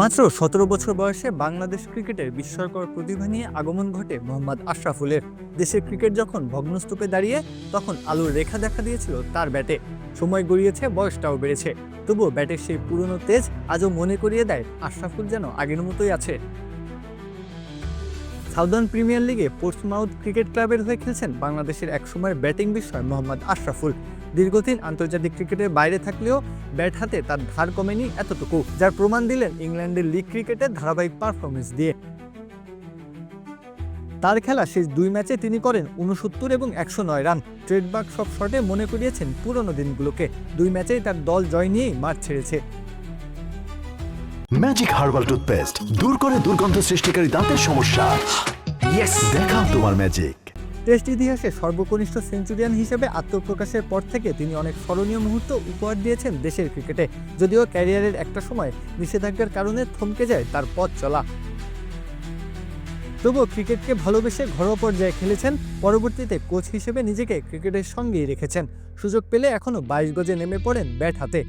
মাত্র সতেরো বছর বয়সে বাংলাদেশ ক্রিকেটের বিস্ময়কর প্রতিভা নিয়ে আগমন ঘটে মোহাম্মদ আশরাফুলের। দেশের ক্রিকেট যখন ভগ্নস্তূপে দাঁড়িয়ে, তখন আলোর রেখা দেখা দিয়েছিল তার ব্যাটে। সময় গড়িয়েছে, বয়সটাও বেড়েছে। তবুও ব্যাটের সেই পুরনো তেজ আজও মনে করিয়ে দেয় আশরাফুল যেন আগের মতোই আছে। সাউদার্ন প্রিমিয়ার লিগে পোর্টসমাউথ ক্রিকেট ক্লাবের হয়ে খেলছেন বাংলাদেশের একসময়ের ব্যাটিং বিস্ময় মোহাম্মদ আশরাফুল। দীর্ঘদিন আন্তর্জাতিক ক্রিকেটের বাইরে থাকলেও ব্যাট হাতে তার ধার কমেনি এতটুকু, যার প্রমাণ দিলেন ইংল্যান্ডের লিগ ক্রিকেটের ধারাবাহিক পারফরমেন্স দিয়ে। তার খেলা শেষ দুই ম্যাচে তিনি করেন উনসত্তর এবং একশো নয় রান। ট্রেডবার্গ সব শটে মনে করিয়েছেন পুরনো দিনগুলোকে। দুই ম্যাচেই তার দল জয় নিয়েই মাঠ ছেড়েছে। ম্যাজিক হার্বাল টুথপেস্ট দূর করে দুর্গন্ধ সৃষ্টিকারী দাঁতের সমস্যা। দেখাও তোমার ম্যাজিক টেস্ট ইতিহাসে সর্বকনিষ্ঠ সেঞ্চুরিয়ান হিসেবে আত্মপ্রকাশের পর থেকে তিনি অনেক স্মরণীয় মুহূর্ত উপহার দিয়েছেন দেশের ক্রিকেটে, যদিও ক্যারিয়ারের একটা সময় নিষেধাজ্ঞার কারণে থমকে যায় তার পথ চলা। তবুও ক্রিকেটকে ভালোবেসে ঘরোয়া পর্যায়ে খেলেছেন, পরবর্তীতে কোচ হিসেবে নিজেকে ক্রিকেটের সঙ্গেই রেখেছেন। সুযোগ পেলে এখনও বাইশ গজে নেমে পড়েন ব্যাট হাতে।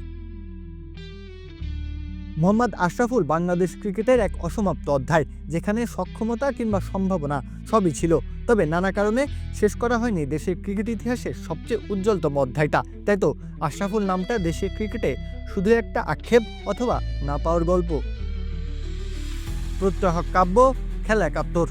মোহাম্মদ আশরাফুল বাংলাদেশ ক্রিকেটের এক অসমাপ্ত অধ্যায়, যেখানে সক্ষমতা কিংবা সম্ভাবনা সবই ছিল। তবে নানা কারণে শেষ করা হয়নি দেশের ক্রিকেট ইতিহাসের সবচেয়ে উজ্জ্বলতম অধ্যায়টা। তাই তো, আশরাফুল নামটা দেশের ক্রিকেটে শুধু একটা আক্ষেপ অথবা না পাওয়ার গল্প? প্রত্যহ কাব্য, খেলা একাত্তর।